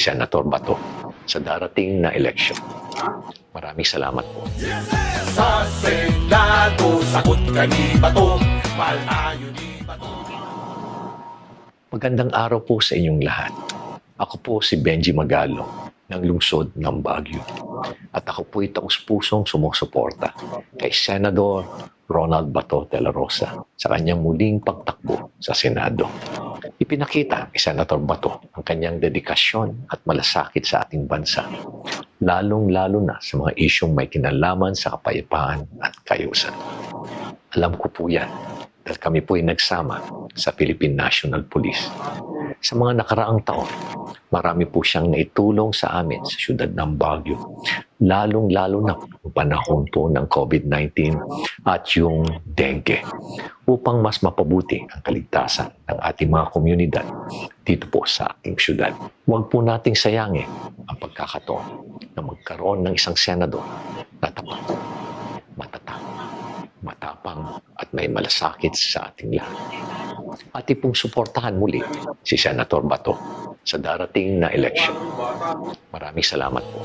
Senator Bato sa darating na eleksyon. Maraming salamat po. Sa Senado, sagot ka ni Bato, malayo ni Bato. Magandang araw po sa inyong lahat. Ako po si Benji Magalo ng lungsod ng Baguio. At ako po itong pusong sumusuporta kay Senador Ronald Bato de la Rosa sa kanyang muling pagtakbo sa Senado. Ipinakita ni Senator Bato ang kanyang dedikasyon at malasakit sa ating bansa, lalong-lalo na sa mga isyong may kinalaman sa kapayapaan at kayusan. Alam ko po yan dahil kami po ay nagsama sa Philippine National Police. Sa mga nakaraang taon, marami po siyang naitulong sa amin sa syudad ng Baguio. Lalong-lalo na ang panahon po ng COVID-19 at yung dengue upang mas mapabuti ang kaligtasan ng ating mga komunidad dito po sa ating syudad. Huwag po nating sayangin ang pagkakataon na magkaroon ng isang senador na tapat, matapang at may malasakit sa ating lahat. At ipong suportahan muli si Senator Bato sa darating na eleksyon. Maraming salamat po.